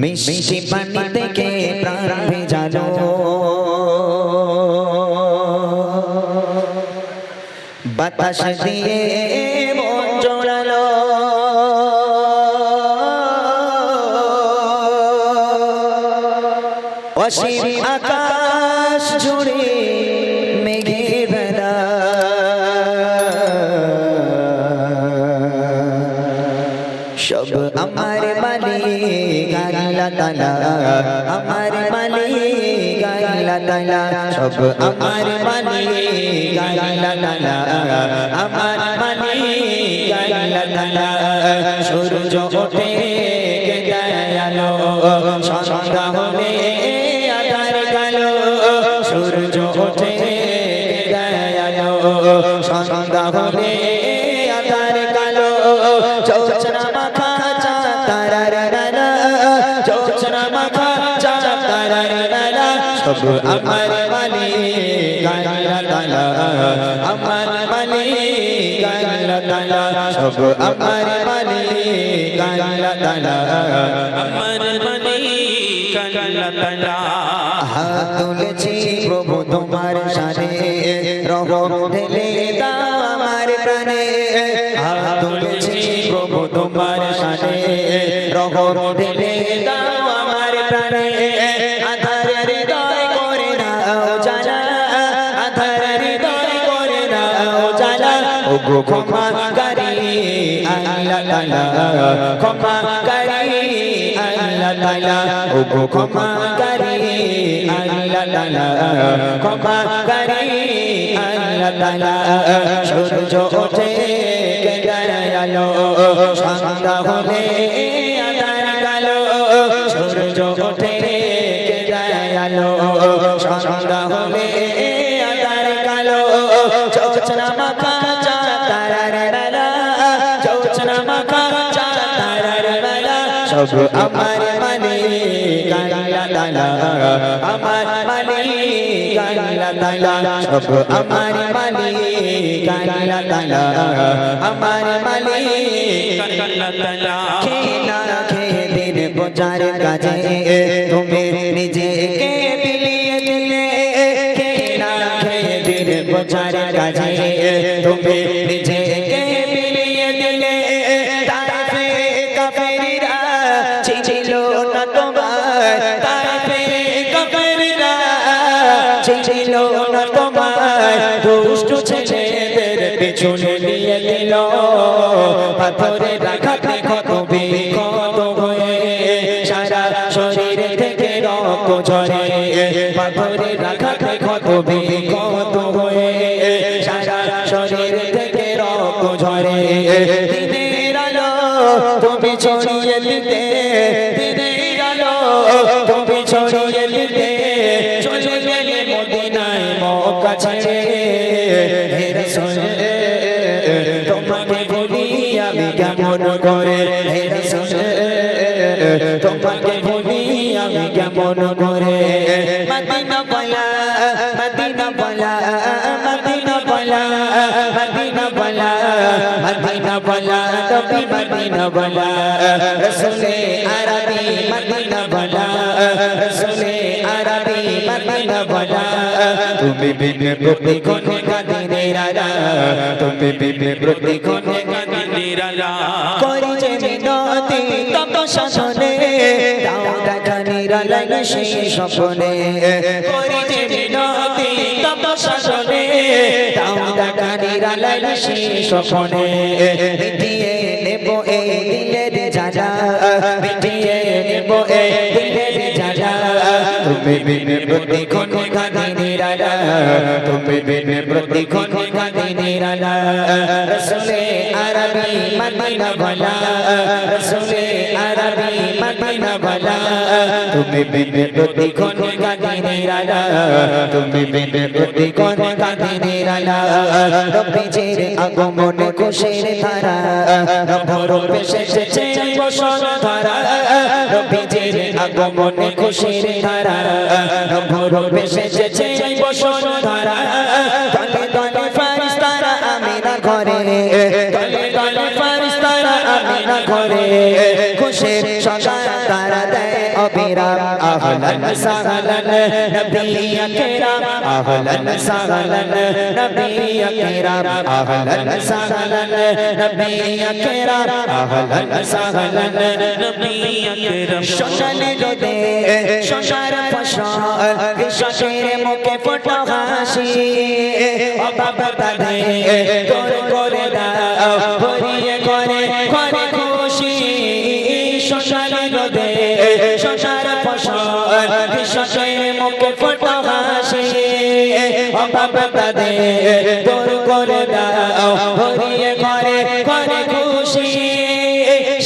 মিষ্টি পানি থেকে প্রাণ ভেজালো বাতাস দিয়ে মন জোড়ালো। অসীম আকাশ জুড়ে সব আমার মালিক আল্লাহ তালা, আমার মালিক আল্লাহ তালা, সব আমার মালিক আল্লাহ তালা, আমার মালিক আল্লাহ তালা। সূর্য ওঠে কে গেলো সন্ধ্যা হলে আধার কালো। সূর্য ওঠে কে গেলো সন্ধ্যা হলে সব আমার মালিক আল্লাহ তাআলা আমার মালিক আল্লাহ তাআলা সব আমার মালিক আল্লাহ তাআলা আমার মালিক আল্লাহ প্রভু তোমার সানে রহম ঢেলে আমার প্রাণে হাত প্রভু তোমার সানে রহম ঢেলে আমার প্রাণে গো, ক্ষমা করি, আল্লাহ তাআলা ক্ষমা করি, আল্লাহ তাআলা ও গো, ক্ষমা করি, আল্লাহ তাআলা ক্ষমা করি বেলা আমার মালিক আল্লাহ তাআলা আমার মালিক আল্লাহ তাআলা সব আমার মালিক আল্লাহ তাআলা আমার মালিক আল্লাহ তাআলা খেয়ে খেয়ে দিন বোঝার কাজে, তুমি নিজেকে বিলিয়ে দিলে। না খেয়ে দিন বোঝার কাজে, তুমি নিজেকে ছিল না তোমার। দুষ্ট ছেলেদের পিছনে নিয়ে দিল পাথরে রাখাতে কত বিকত হয়ে সারা শরীর থেকে রক্ত ঝরে। পাথরে রাখাতে কত বিকত হয়ে সারা শরীর থেকে রক্ত ঝরে। দিনের আলো তুমি ছড়িয়ে দিতে ছেড়ে হে রাসূল তোমাকে বলি আমি কেমন করে হে রাসূল তোমাকে বলি আমি কেমন করে মদিনা বলা মদিনা বলা মদিনা বলা মদিনা বলা মদিনা বলা নবী মদিনা বলা রসুলে আরবি মদিনা বলা রসুলে আরবি মদিনা বলা তুমি বিনে প্রতিক্ষণে কাঁদিনে রাজা তুমি বিনে প্রতিক্ষণে কাঁদিনে নিরালা করি যে মিনতি, তত শাসনে, দাও দেখা নিরালাই সেই স্বপনে। করি যে মিনতি, তত শাসনে, দাও দেখা নিরালাই সেই স্বপনে। মিটিয়ে নেব এই দিলের জানা মিটিয়ে নেব এই দিলের জানা তুমি বিনে প্রতিক্ষণে কাঁদি নিরালা তুমি বিনে প্রতিক্ষণে কাঁদি নিরালা রসুলে আরবি মদিনা বলা রসুলে আরবি মদিনা বলা তুমি বিনে প্রতিক্ষণে কাঁদি নিরালা তুমি বিনে প্রতিক্ষণে কাঁদি নিরালা নবীজির আগমনে খুশির ধারা। নবরূপে এসেছে বসন ধারা। নবীজির আগমনে খুশির ধারা নবরূপে এসেছে বসন ধারা। দলে দলে ফারিস্তারা আমিনা ঘরে, দলে দলে ফারিস্তারা আমিনা ঘরে। খুশির সদা তারা দেয় অবিরাম আহলান সাহলান নবী আকরাম আহলান সাহলান নবী আকরাম আহলান সাহলান নবী আকরাম আহলান সাহলান নবী আকরাম শ্মশানে রোদে শ্মশার ফসল কৃষকের মুখে ফোটো হাসি ও বাবা বাবা তাদে করে দাও, ভরিয়ে করে করে খুশি।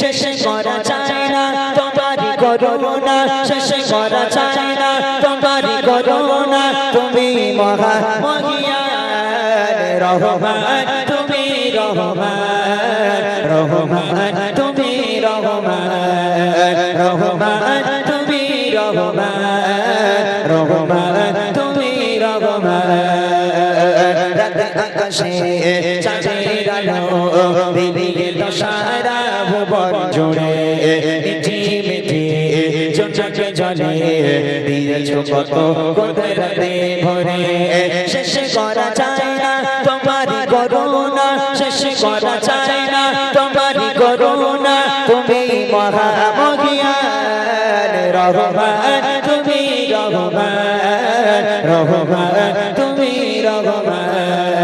শেষ করা চায় না, তোমারই করুণা। শেষ করা চায় না, তোমারই করুণা। তুমি মহা মহিয়ান রহমান, তুমি রহমান রহমান, তুমি রহমান রহমান, তুমি রহমান রহমান। আকাশে চাঁদের আলো দিদির দশারা ভুবন জুড়ে মিঠি মিঠি চোখে জলে দিয়েছ কত কুদরতে ভরে। শেষ করা যায় না তোমারই করুণা, শেষ করা যায় না তোমারই করুণা। তুমি মহা মহিয়ান রহমান, তুমি রহমান রহমান, তুমি রহমান।